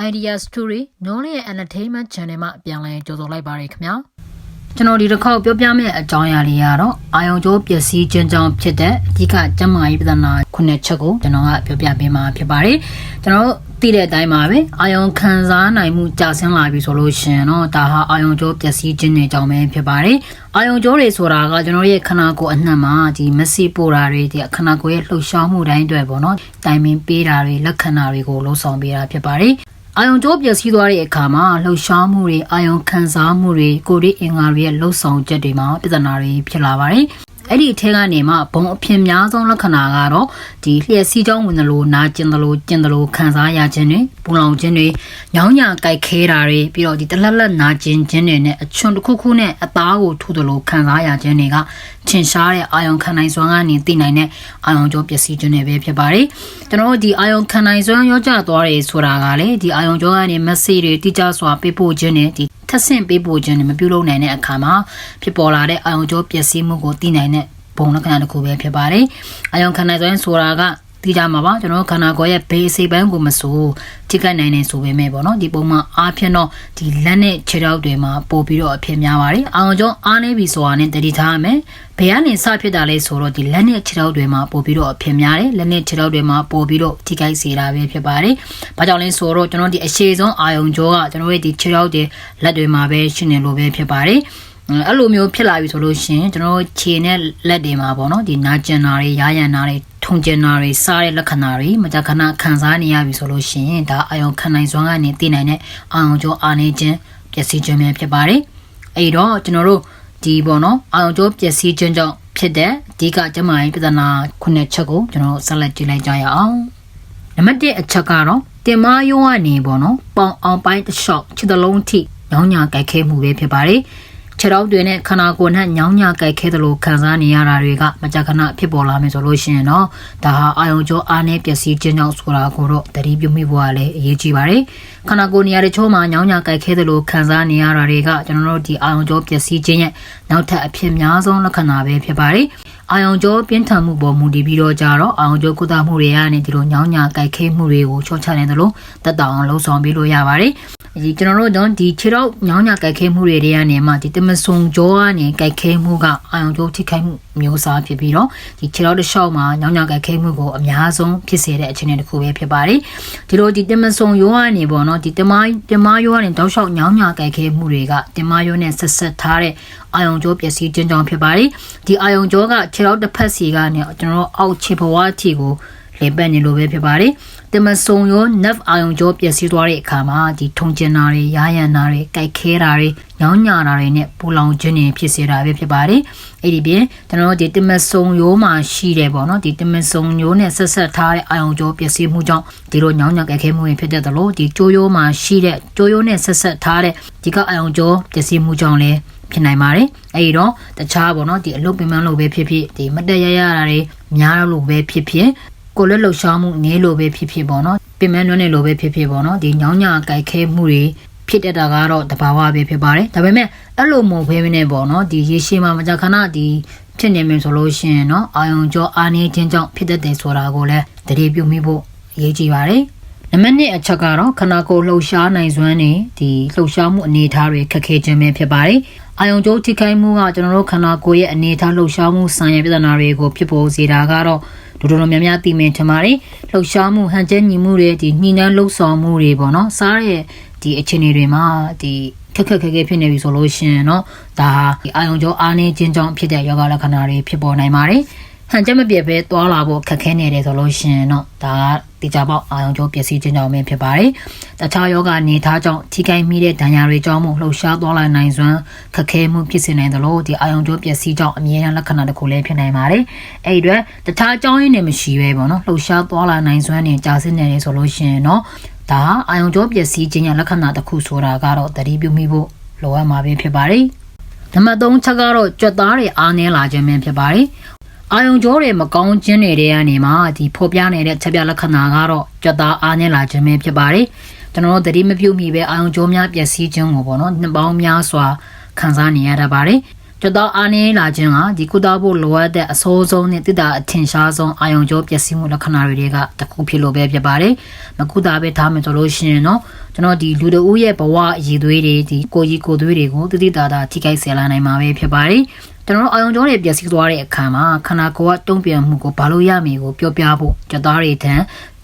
Idea Story နိုးရဲ့ Entertainment Channel မှာပြန်လည်ကြိုဆိုလိုက်ပါရခင်ဗျာကျွန်တော်ဒီတစ်ခေါက်ပြောပြမယ့်အကြောင်းအရာလေးကတော့အာယုံကျိုးပျက်စီးခြင်းကြောင့်ဖြစ်တဲ့အဓိကကျန်းမာရေးပြဿနာခုနှစ်ချက်ကိုကျွန်တော်ကပြောပြပေးမှာဖြစ်ပါတယ်ကျွန်တော်သိတဲ့အတိုင်းပါပဲအာယုံခံစားနိုင်မှုကျဆင်းလာပြီဆိုလို့ရှိရင်တော့ဒါဟာအာယုံကျိုးပျက်စီးခြင်းတွေကြောင့်ပဲဖြစ်ပါတယ်အာယုံကျိုးတွေဆိုတာကကျွန်တော်ရဲ့ခန္ဓာကိုယ်အနှံ့မှာဒီမစီပိုတာတွေဒီခန္ဓာကိုယ်ရဲ့လှုပ်ရှားမှုတိုင်းအတွက်ပေါ့နော်တိုင်ပင်ပေးတာတွေလက္ခဏာတွေကိုလှုပ်ဆောင်ပေးတာဖြစ်ပါတယ် အာယုံကျိုးပျက်စီးသွားတဲ့အခါမှာလှုပ်ရှားမှုတွေအာယုံခံစားမှုတွေကိုယ်ရေးအင်္ဂါတွေရဲ့လှုပ်ဆောင်ချက်တွေမှာပြဿနာတွေဖြစ်လာပါတယ်။ အဲ့ဒီအထက်ကနေမှဘုံအဖြစ်များဆုံးလက္ခဏာကတော့ဒီလျှက်စီးကြောင်းဝင်သလိုနာကျင်သလိုကျင်သလိုခံစားရခြင်းတွေပူလောင်ခြင်းတွေညောင်းညာကြိုက်ခဲတာတွေပြီးတော့ဒီတလက်လက်နာကျင်ခြင်းတွေနဲ့အချွန်တစ်ခုခုနဲ့အသားကိုထူသလိုခံစားရခြင်းတွေကထင်ရှားတဲ့အာယုံခံနိုင်စွမ်းကနေသိနိုင်တဲ့အာယုံကြောပျက်စီးခြင်းတွေပဲဖြစ်ပါတယ်။ကျွန်တော်တို့ဒီအာယုံခံနိုင်စွမ်းရောကြသွားတယ်ဆိုတာကလေဒီအာယုံကြောကနေမက်ဆေ့တွေတိကျစွာပေးပို့ခြင်းနဲ့ဒီ ထပ်ဆင့်ပေးပို့ခြင်းတွေမပြုလုပ်နိုင်တဲ့အခါမှာဖြစ်ပေါ်လာတဲ့အာယုံကြောပျက်စီးမှုကိုသိနိုင်တဲ့ဘုံလက္ခဏာတစ်ခုပဲဖြစ်ပါတယ်။အာယုံခံနိုင်စွမ်းဆိုတာက သိကြမှာပါကျွန်တော်ခန္ဓာကိုယ်ရဲ့ဘေးအစိပ်ပိုင်းကိုမဆိုးထိခိုက်နိုင်နေဆိုပေမဲ့ပေါ့နော်ဒီပုံမှန်အားဖြင့်တော့ဒီလက်နဲ့ခြေထောက်တွေမှာပို့ပြီးတော့အဖြစ်များပါတယ်အောင်ကျော်အားနေပြီဆိုတာနဲ့တတိထားရမယ်ဘယ်ကနေစဖြစ်တာလဲဆိုတော့ဒီလက်နဲ့ခြေထောက်တွေမှာပို့ပြီးတော့အဖြစ်များတယ်လက်နဲ့ခြေထောက်တွေမှာပို့ပြီးတော့ထိခိုက်စေတာပဲဖြစ်ပါတယ်ဘာကြောင့်လဲဆိုတော့ကျွန်တော်ဒီအရှိဆုံးအာယုံကျော်ကကျွန်တော်ရဲ့ဒီခြေထောက်တွေလက်တွေမှာပဲရှိနေလို့ပဲဖြစ်ပါတယ်အဲ့လိုမျိုးဖြစ်လာပြီဆိုလို့ရှိရင်ကျွန်တော်ခြေနဲ့လက်တွေမှာပေါ့နော်ဒီနာကျင်တာတွေရာရန်တာတွေ ထုံကျင်တာတွေစားတဲ့လက္ခဏာတွေမကြာခဏခံစားနေရပြီဆိုလို့ရှိရင်ဒါအာယုံခံနိုင်စွမ်းကနေသိနိုင်တဲ့အာယုံကျော်အာနေခြင်းပျက်စီးခြင်းပဲဖြစ်ပါတယ်အဲ့တော့ကျွန်တော်တို့ဒီပေါ့နော်အာယုံကျော်ပျက်စီးခြင်းကြောင့်ဖြစ်တဲ့အဓိကကျန်းမာရေးပြဿနာခုနှစ်ချက်ကိုကျွန်တော်ဆက်လက်ကြည့်လိုက်ကြရအောင်နံပါတ်1အချက်ကတော့တင်မယုံကနေပေါ့နော်ပေါင်အောင်ပိုင်းတစ်လျှောက်ခြေသလုံးထိညောင်းညာကြိုက်ခဲမှုပဲဖြစ်ပါတယ် ခြေထောက်တွေနဲ့ခန္ဓာကိုယ်နဲ့ညောင်းညာကြိုက်ခဲသလိုခံစားနေရတာတွေကမကြာခဏဖြစ်ပေါ်လာမယ်ဆိုလို့ရှိရင်တော့ဒါဟာအာယုံကြောအားနဲ့ပျက်စီးခြင်းကြောင့်ဆိုတာကိုတော့တတိပြုမိဖို့ကလည်းအရေးကြီးပါတယ်ခန္ဓာကိုယ်နေရာတချို့မှာညောင်းညာကြိုက်ခဲသလိုခံစားနေရတာတွေကကျွန်တော်တို့ဒီအာယုံကြောပျက်စီးခြင်းရဲ့နောက်ထပ်အဖြစ်များဆုံးလက္ခဏာပဲဖြစ်ပါတယ်အာယုံကြောပြင်းထန်မှုပေါ်မူတည်ပြီးတော့ကြတော့အာယုံကြောကုသမှုတွေကနေဒီလိုညောင်းညာကြိုက်ခဲမှုတွေကိုချောချနိုင်တယ်လို့တက်တောင်လှုံ့ဆော်ပေးလို့ရပါတယ် ဒီကျွန်တော်တို့တော့ဒီခြေတော့ညောင်းညာကြိုက်ခဲမှုတွေတွေကနေမှဒီတမဆုံကြောကနေကြိုက်ခဲမှုကအာယုံကြောထိခိုက်မှုမျိုးစားဖြစ်ပြီးတော့ဒီခြေတော့တစ်လျှောက်မှာညောင်းညာကြိုက်ခဲမှုကိုအများဆုံးဖြစ်စေတဲ့အခြေအနေတစ်ခုပဲဖြစ်ပါတယ်ဒီလိုဒီတမဆုံရောကနေပေါ့နော်ဒီတမိုင်းတမိုင်းရောကနေတောက်လျှောက်ညောင်းညာကြိုက်ခဲမှုတွေကတမိုင်းရောနဲ့ဆက်ဆက်ထားတဲ့အာယုံကြောပျက်စီးခြင်းကြောင့်ဖြစ်ပါတယ်ဒီအာယုံကြောကခြေတော့တစ်ဖက်စီကနေကျွန်တော်တို့အောက်ခြေဘဝအထိကို လေပတ်နေလို့ပဲဖြစ်ပါတယ်တမဆုံရော nerve အာယုံကြောပျက်စီးသွားတဲ့အခါမှာဒီထုံကျင်တာတွေရာရန်တာတွေကြိုက်ခဲတာတွေညောင်းညာတာတွေနဲ့ပူလောင်ခြင်းတွေဖြစ်စေတာပဲဖြစ်ပါတယ်အဲ့ဒီပြင်ကျွန်တော်တို့ဒီတမဆုံရိုးမှာရှိတယ်ပေါ့နော်ဒီတမဆုံရိုးနဲ့ဆက်ဆက်ထားတဲ့အာယုံကြောပျက်စီးမှုကြောင့်ဒီလိုညောင်းညာကြိုက်ခဲမှုတွေဖြစ်တဲ့လို့ဒီကြိုးရိုးမှာရှိတဲ့ကြိုးရိုးနဲ့ဆက်ဆက်ထားတဲ့ဒီကအာယုံကြောပျက်စီးမှုကြောင့်လည်းဖြစ်နိုင်ပါတယ်အဲဒီတော့တခြားပေါ့နော်ဒီအလုပ်ပင်ပန်းလို့ပဲဖြစ်ဖြစ်ဒီမတက်ရရတာတွေများလို့ပဲဖြစ်ဖြစ် ကိုလက်လှုပ်ရှားမှုနည်းလို့ပဲဖြစ်ဖြစ်ပေါ့နော်ပင်မနှွမ်းနေလို့ပဲဖြစ်ဖြစ်ပေါ့နော်ဒီညောင်းညာကြိုက်ခဲမှုတွေဖြစ်တတ်တာကတော့တဘာဝပဲဖြစ်ပါတယ်ဒါပေမဲ့အဲ့လိုမဟုတ်ဘဲနဲ့ပေါ့နော်ဒီရေရှည်မှာမကြာခဏဒီဖြစ်နေမယ်ဆိုလို့ရှိရင်နော်အာယုံကြောအားနေခြင်းကြောင့်ဖြစ်တတ်တယ်ဆိုတာကိုလည်းတတိပြုမိဖို့အရေးကြီးပါတယ်နံပါတ်1အချက်ကတော့ခန္ဓာကိုယ်လှုပ်ရှားနိုင်စွမ်းနေဒီလှုပ်ရှားမှုအနေအထားတွေခက်ခဲခြင်းပဲဖြစ်ပါတယ်။အာယုံကျိုးထိခိုက်မှုကကျွန်တော်တို့ခန္ဓာကိုယ်ရဲ့အနေအထားလှုပ်ရှားမှုဆိုင်ရာပြဿနာတွေကိုဖြစ်ပေါ်စေတာကတော့ ဒူတော်များများသိမြင်ထင်ပါတယ်။လှုပ်ရှားမှုဟန်ချက်ညီမှုတွေဒီညှိနှိုင်းလှုပ်ဆောင်မှုတွေပေါ့နော်။စားတဲ့ဒီအခြေအနေတွေမှာဒီခက်ခက်ခဲခဲဖြစ်နေပြီဆိုလို့ရှိရင်တော့ဒါဒီအာယုံကျိုးအားနေခြင်းကြောင့်ဖြစ်တဲ့ယောဂလက္ခဏာတွေဖြစ်ပေါ်နိုင်ပါတယ်။ဟန်ချက်မပြတ်ပဲသွားလာဖို့ခက်ခဲနေတယ်ဆိုလို့ရှိရင်တော့ဒါက တိကျပေါက်အာယုံကျိုးပျက်စီးခြင်းကြောင့်ပဲဖြစ်ပါတယ်။တခြားယောဂအနေထားကြောင့်ထိခိုက်မိတဲ့ဒဏ်ရာတွေကြောင့်မို့လှုပ်ရှားသွားလာနိုင်စွမ်းခက်ခဲမှုဖြစ်စေနိုင်တယ်လို့ဒီအာယုံကျိုးပျက်စီးကြောင့်အမြဲတမ်းလက္ခဏာတစ်ခုလည်းဖြစ်နိုင်ပါတယ်။အဲ့ဒီအတွက်တခြားအကြောင်းရင်းတွေမရှိပဲပေါ့နော်လှုပ်ရှားသွားလာနိုင်စွမ်းနဲ့ကြာဆင်းနေတယ်ဆိုလို့ရှိရင်တော့ဒါအာယုံကျိုးပျက်စီးခြင်းရဲ့လက္ခဏာတစ်ခုဆိုတာကတော့တတိပြုမိဖို့လိုအပ်မှာပဲဖြစ်ပါတယ်။နံပါတ်3ချက်ကတော့ကြွက်သားတွေအားနည်းလာခြင်းပဲဖြစ်ပါတယ် အာယုံကြောတွေမကောင်းခြင်းတွေတဲ့ကနေမှဒီဖော်ပြနေတဲ့ချက်ပြလက္ခဏာကတော့ကြက်သားအားနေလာခြင်းပဲဖြစ်ပါတယ်ကျွန်တော်တို့သတိမပြုမိပဲအာယုံကြောများပျက်စီးခြင်းကိုပေါ့နော်နှစ်ပေါင်းများစွာခံစားနေရတတ်ပါတယ်ကြတော့အားနည်းလာခြင်းကဒီကုသဖို့လိုအပ်တဲ့အဆိုးဆုံးနဲ့တိတာအထင်ရှားဆုံးအာယုံကြောပျက်စီးမှုလက္ခဏာတွေကတစ်ခုဖြစ်လို့ပဲဖြစ်ပါတယ်။မကုသပဲထားမယ်ဆိုလို့ရှိရင်တော့ ကျွန်တော်ဒီလူတဦးရဲ့ဘဝအည်သွေးတွေဒီကိုကြီးကိုသွေးတွေကိုတိတိတာတာထိခိုက်စေလာနိုင်မှာပဲဖြစ်ပါတယ်။ကျွန်တော်တို့အာယုံကြောတွေပျက်စီးသွားတဲ့အခါမှာခန္ဓာကိုယ်ကတုံ့ပြန်မှုကိုဘာလို့ရမည်ကိုပြောပြဖို့ကြသားတွေထံ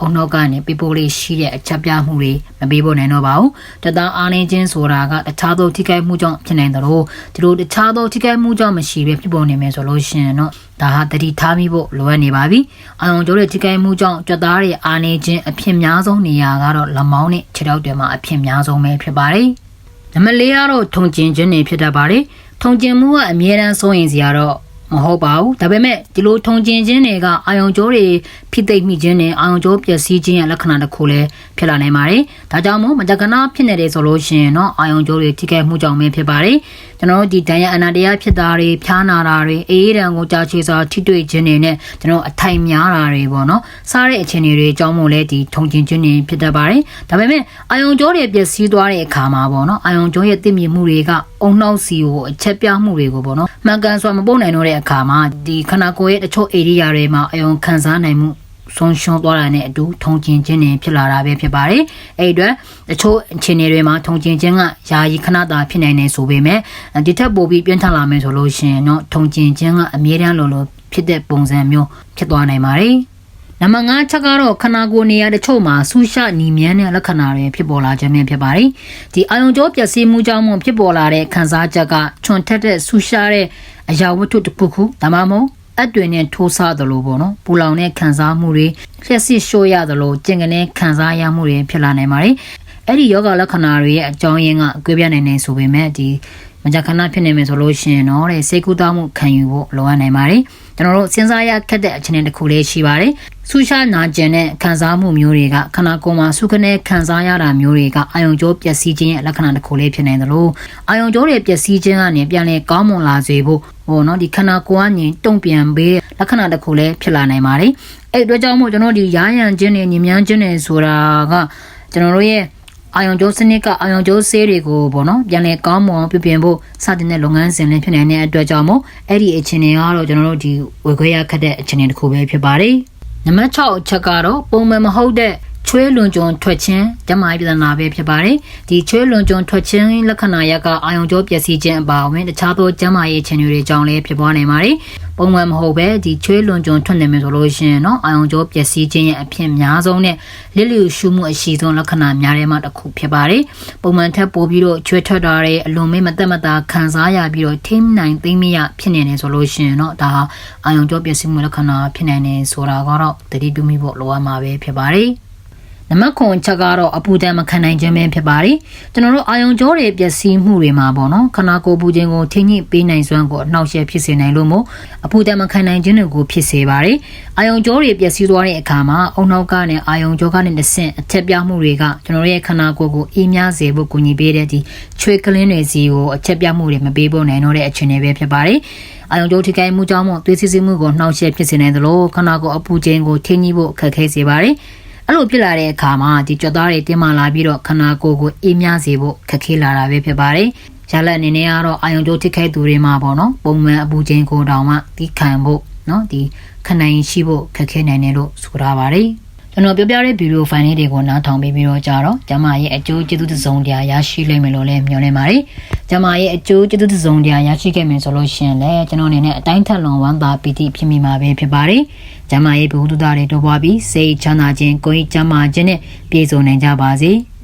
အုံနောက်ကနေပြပိုးလေးရှိတဲ့အချက်ပြမှုတွေမပေးဖို့နိုင်တော့ပါဘူး။ကြသားအားနေခြင်းဆိုတာကတခြားသောထိခိုက်မှုကြောင့်ဖြစ်နိုင်တယ်လို့ဒီလိုတခြားသောထိခိုက်မှုကြောင့်မရှိဘဲဖြစ်ပေါ်နေမယ်ဆိုလို့ရှိရင်တော့ ဒါဟာတတိထားမိဖို့လိုအပ်နေပါပြီ။အာယုံကြောတွေထိခိုက်မှုကြောင့်ကြသားတွေအားနေခြင်းအဖြစ်များဆုံးနေရာကတော့လမောင်းနဲ့ခြေထောက်တွေမှာအဖြစ်များဆုံးပဲဖြစ်ပါတယ်။နံပါတ်၄ကတော့ထုံကျင်ခြင်းတွေဖြစ်တတ်ပါတယ်။ထုံကျင်မှုကအမြဲတမ်းစိုးရင်စရာတော့မဟုတ်ပါဘူးဒါပေမဲ့ဒီလိုထုံကျင်ခြင်းတွေကအာယုံကြောတွေဖိသိမ့်မိခြင်းနဲ့အာယုံကြောပျက်စီးခြင်းရဲ့လက္ခဏာတစ်ခုလည်းဖြစ်လာနိုင်ပါတယ်ဒါကြောင့်မို့မတက္ကနာဖြစ်နေတယ်ဆိုလို့ရှိရင်တော့အာယုံကြောတွေထိခိုက်မှုကြောင့်ပဲဖြစ်ပါတယ်ကျွန်တော်တို့ဒီဒဏ်ရအနာတရားဖြစ်တာတွေဖျားနာတာတွေအေးအေးတံကိုကြာချေစွာထိတွေ့ခြင်းတွေနဲ့ကျွန်တော်အထိုင်များတာတွေပေါ့နော်စားတဲ့အခြေအနေတွေအကြောင်းမို့လဲဒီထုံကျင်ခြင်းတွေဖြစ်တတ်ပါတယ်ဒါပေမဲ့အာယုံကြောတွေပျက်စီးသွားတဲ့အခါမှာပေါ့နော်အာယုံကြောရဲ့သိမြင်မှုတွေကအုံနှောက်စီကိုအချက်ပြမှုတွေကိုပေါ့နော်မှန်ကန်စွာမပုတ်နိုင်တော့တဲ့အခါမှာဒီခန္ဓာကိုယ်ရဲ့တချို့ area တွေမှာအယုံခံစားနိုင်မှု ဆုံးရှုံးသွားတာနဲ့အတူထုံကျင်ခြင်းတွေဖြစ်လာတာပဲဖြစ်ပါတယ်။အဲ့ဒီအတွက်တချို့အခြေအနေတွေမှာထုံကျင်ခြင်းကယာယီခဏတာဖြစ်နိုင်နေဆိုပေမဲ့ဒီထက်ပိုပြီးပြင်းထန်လာမယ်ဆိုလို့ရှိရင်တော့ထုံကျင်ခြင်းကအမြဲတမ်းလိုလိုဖြစ်တဲ့ပုံစံမျိုးဖြစ်သွားနိုင်ပါတယ်။နံပါတ်5ချက်ကတော့ခနာကိုယ်နေရာတချို့မှာဆူရှနီမြန်းတဲ့လက္ခဏာတွေဖြစ်ပေါ်လာခြင်းပဲဖြစ်ပါတယ်။ဒီအာယုံကြောပျက်စီးမှုကြောင့်မှဖြစ်ပေါ်လာတဲ့ခံစားချက်ကချွန်ထက်တဲ့ဆူရှာတဲ့အရာဝတ္ထုတစ်ခုခုဒါမှမဟုတ် အပ်တွေနဲ့ထိုးဆသလိုပေါ့နော်ပူလောင်တဲ့ခံစားမှုတွေလျှက်စစ်ရှို့ရသလိုကျင်ကနေခံစားရမှုတွေဖြစ်လာနိုင်ပါတယ်အဲ့ဒီယောဂလက္ခဏာတွေရဲ့အကြောင်းရင်းကအကွေးပြနိုင်နေဆိုပေမဲ့ဒီမကြခဏဖြစ်နေမယ်ဆိုလို့ရှိရင်တော့တဲ့စိတ်ကူးတောင်းမှုခံယူဖို့လိုအပ်နိုင်ပါတယ်ကျွန်တော်တို့စဉ်းစားရခက်တဲ့အခြေအနေတစ်ခုလေးရှိပါတယ်ဆူရှာနာကျင်တဲ့ခံစားမှုမျိုးတွေကခန္ဓာကိုယ်မှာဆုကနေခံစားရတာမျိုးတွေကအာယုံကြောပျက်စီးခြင်းရဲ့လက္ခဏာတစ်ခုလေးဖြစ်နေတယ်လို့အာယုံကြောတွေပျက်စီးခြင်းကနေပြန်လည်ကောင်းမွန်လာစေဖို့ ဟိုနော်ဒီခန္ဓာကိုယ်ကနေတုံ့ပြန်ပေးတဲ့လက္ခဏာတစ်ခုလေးဖြစ်လာနိုင်ပါတယ်အဲ့အတွက်ကြောင့်မို့ကျွန်တော်ဒီရာယံခြင်းတွေညဉ့်မြန်းခြင်းတွေဆိုတာကကျွန်တော်တို့ရဲ့အာယုံကျိုးစနစ်ကအာယုံကျိုးဆေးတွေကိုပေါ့နော်ပြန်လည်ကောင်းမွန်ပြပြင်ဖို့စတင်တဲ့လုပ်ငန်းစဉ်လေးဖြစ်နေတဲ့အတွက်ကြောင့်မို့အဲ့ဒီအခြေအနေကတော့ကျွန်တော်တို့ဒီဝေခွဲရခက်တဲ့အခြေအနေတစ်ခုပဲဖြစ်ပါတယ်နံပါတ်6အချက်ကတော့ပုံမှန်မဟုတ်တဲ့ ချွဲလွန်ကျွံထွက်ခြင်းကျမပြဿနာပဲဖြစ်ပါတယ်။ဒီချွဲလွန်ကျွံထွက်ခြင်းလက္ခဏာရက်ကအာယုံကြောပျက်စီးခြင်းအပါအဝင်တခြားသောကျမရဲ့ခြံတွေကြောင့်လည်းဖြစ်ပေါ်နိုင်ပါတယ်။ပုံမှန်မဟုတ်ပဲဒီချွဲလွန်ကျွံထွက်နေမယ်ဆိုလို့ရှိရင်တော့အာယုံကြောပျက်စီးခြင်းရဲ့အဖြစ်များဆုံးနဲ့လစ်လျူရှုမှုအရှိဆုံးလက္ခဏာများထဲမှာတစ်ခုဖြစ်ပါတယ်။ပုံမှန်ထက်ပိုပြီးတော့ချွဲထွက်တာတွေအလွန်မေးမသက်မသာခံစားရပြီးတော့ထိမနိုင်သိမရဖြစ်နေတယ်ဆိုလို့ရှိရင်တော့ဒါအာယုံကြောပျက်စီးမှုလက္ခဏာဖြစ်နိုင်တယ်ဆိုတာကတော့တတိပြုမိဖို့လိုအပ်မှာပဲဖြစ်ပါတယ်။ နံပါတ်9ချက်ကတော့အပူဒဏ်မခံနိုင်ခြင်းပဲဖြစ်ပါတယ်ကျွန်တော်တို့အာယုံကြောတွေပျက်စီးမှုတွေမှာပေါ့နော်ခနာကိုယ်ပူခြင်းကိုထိညစ်ပေးနိုင်စွမ်းကိုအနှောက်အယှက်ဖြစ်စေနိုင်လို့မို့အပူဒဏ်မခံနိုင်ခြင်းတွေကိုဖြစ်စေပါတယ်အာယုံကြောတွေပျက်စီးသွားတဲ့အခါမှာအုံနောက်ကနေအာယုံကြောကနေတစ်ဆင့်အထက်ပြမှုတွေကကျွန်တော်တို့ရဲ့ခနာကိုယ်ကိုအေးမြစေဖို့ကူညီပေးတဲ့ဒီချွေကလင်းတွေစီကိုအချက်ပြမှုတွေမပေးဖို့နိုင်တော့တဲ့အခြေအနေပဲဖြစ်ပါတယ်အာယုံကြောထိခိုက်မှုကြောင့်မို့သွေးစစ်စစ်မှုကိုနှောက်ယှက်ဖြစ်စေနိုင်သလိုခနာကိုယ်အပူခြင်းကိုထိညှိဖို့အခက်အခဲစေပါတယ် အဲ့လိုဖြစ်လာတဲ့အခါမှာဒီကြွက်သားတွေတင်းမာလာပြီးတော့ခန္ဓာကိုယ်ကိုအေးမြစေဖို့ခက်ခဲလာတာပဲဖြစ်ပါတယ်။ရလက်အနေနဲ့ကတော့အာယုံကျိုးထိခိုက်သူတွေမှာပေါ့နော်ပုံမှန်အပူချိန်ကိုတောင်မှဒီခံဖို့နော်ဒီခနိုင်ရှိဖို့ခက်ခဲနိုင်တယ်လို့ဆိုထားပါတယ်။ ကျွန်တော်ပြောပြတဲ့ဗီဒီယိုဖိုင်လေးတွေကိုနားထောင်ပြီးပြီးတော့ကြတော့ကျမရဲ့အကျိုးကျေးဇူးတစ်စုံတရာရရှိလိမ့်မယ်လို့လည်းမျှော်လင့်ပါတယ်။ကျမရဲ့အကျိုးကျေးဇူးတစ်စုံတရာရရှိခဲ့မယ်ဆိုလို့ရှိရင်လည်းကျွန်တော်အနေနဲ့အတိုင်းထက်လွန်ဝမ်းသာပီတိဖြစ်မိမှာပဲဖြစ်ပါတယ်။ကျမရဲ့ဘုဟုတ္တတွေတော့ပွားပြီးစိတ်ချမ်းသာခြင်းကိုယ်ကျမ်းမာခြင်းနဲ့ပြည့်စုံနိုင်ကြပါစေ။